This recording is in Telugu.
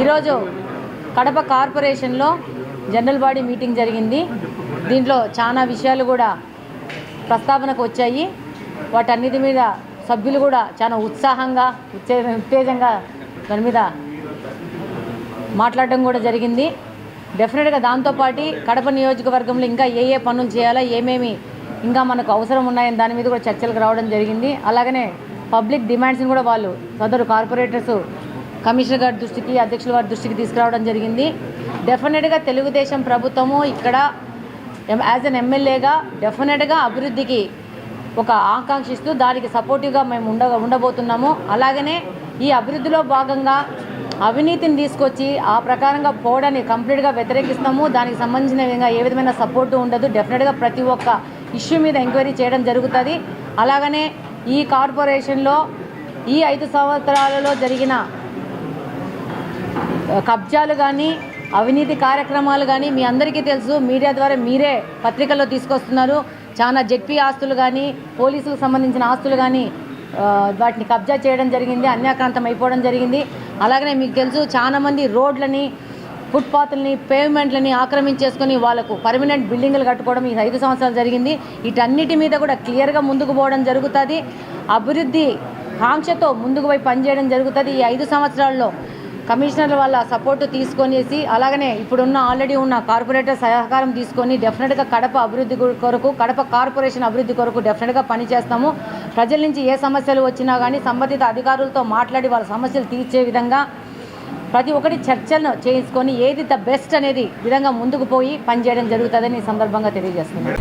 ఈరోజు కడప కార్పొరేషన్లో జనరల్ బాడీ మీటింగ్ జరిగింది. దీంట్లో చాలా విషయాలు కూడా ప్రస్తావనకు వచ్చాయి. వాటన్నిటి మీద సభ్యులు కూడా చాలా ఉత్సాహంగా ఉత్తే ఉత్తేజంగా దాని మీద మాట్లాడడం కూడా జరిగింది. డెఫినెట్గా దాంతోపాటు కడప నియోజకవర్గంలో ఇంకా ఏ ఏ పనులు చేయాలో ఏమేమి ఇంకా మనకు అవసరం ఉన్నాయని దాని మీద కూడా చర్చలకు రావడం జరిగింది. అలాగనే పబ్లిక్ డిమాండ్స్ని కూడా వాళ్ళు సదరు కార్పొరేటర్స్ కమిషనర్ గారి దృష్టికి అధ్యక్షుల వారి దృష్టికి తీసుకురావడం జరిగింది. డెఫినెట్గా తెలుగుదేశం ప్రభుత్వము ఇక్కడ యాజ్ అన్ ఎమ్మెల్యేగా డెఫినెట్గా అభివృద్ధికి ఒక ఆకాంక్షిస్తూ దానికి సపోర్టివ్గా మేము ఉండ ఉండబోతున్నాము. అలాగనే ఈ అభివృద్ధిలో భాగంగా అవినీతిని తీసుకొచ్చి ఆ ప్రకారంగా పోవడాన్ని కంప్లీట్గా వ్యతిరేకిస్తాము. దానికి సంబంధించిన విధంగా ఏ విధమైన సపోర్టు ఉండదు. డెఫినెట్గా ప్రతి ఒక్క ఇష్యూ మీద ఎంక్వైరీ చేయడం జరుగుతుంది. అలాగనే ఈ కార్పొరేషన్లో ఈ ఐదు సంవత్సరాలలో జరిగిన కబ్జాలు కానీ అవినీతి కార్యక్రమాలు కానీ మీ అందరికీ తెలుసు. మీడియా ద్వారా మీరే పత్రికల్లో తీసుకొస్తున్నారు. చాలా జెడ్పీ ఆస్తులు కానీ పోలీసులకు సంబంధించిన ఆస్తులు కానీ వాటిని కబ్జా చేయడం జరిగింది అన్యాక్రాంతం అయిపోవడం జరిగింది. అలాగనే మీకు తెలుసు చాలామంది రోడ్లని ఫుట్పాత్లని పేమెంట్లని ఆక్రమించేసుకొని వాళ్ళకు పర్మనెంట్ బిల్డింగ్లు కట్టుకోవడం ఈ ఐదు సంవత్సరాలు జరిగింది. వీటన్నిటి మీద కూడా క్లియర్గా ముందుకు పోవడం జరుగుతుంది. అభివృద్ధి కాంక్షతో ముందుకు పోయి పనిచేయడం జరుగుతుంది. ఈ ఐదు సంవత్సరాల్లో కమిషనర్ వాళ్ళ సపోర్టు తీసుకొనేసి అలాగనే ఇప్పుడున్న ఆల్రెడీ ఉన్న కార్పొరేటర్ సహకారం తీసుకొని డెఫినెట్గా కడప అభివృద్ధి కొరకు కడప కార్పొరేషన్ అభివృద్ధి కొరకు డెఫినెట్గా పనిచేస్తాము. ప్రజల నుంచి ఏ సమస్యలు వచ్చినా కానీ సంబంధిత అధికారులతో మాట్లాడి వాళ్ళ సమస్యలు తీర్చే విధంగా ప్రతి ఒక్కటి చర్చలను చేసుకొని ఏది ద బెస్ట్ అనేది విధంగా ముందుకు పోయి పనిచేయడం జరుగుతుందని ఈ సందర్భంగా తెలియజేస్తున్నాను.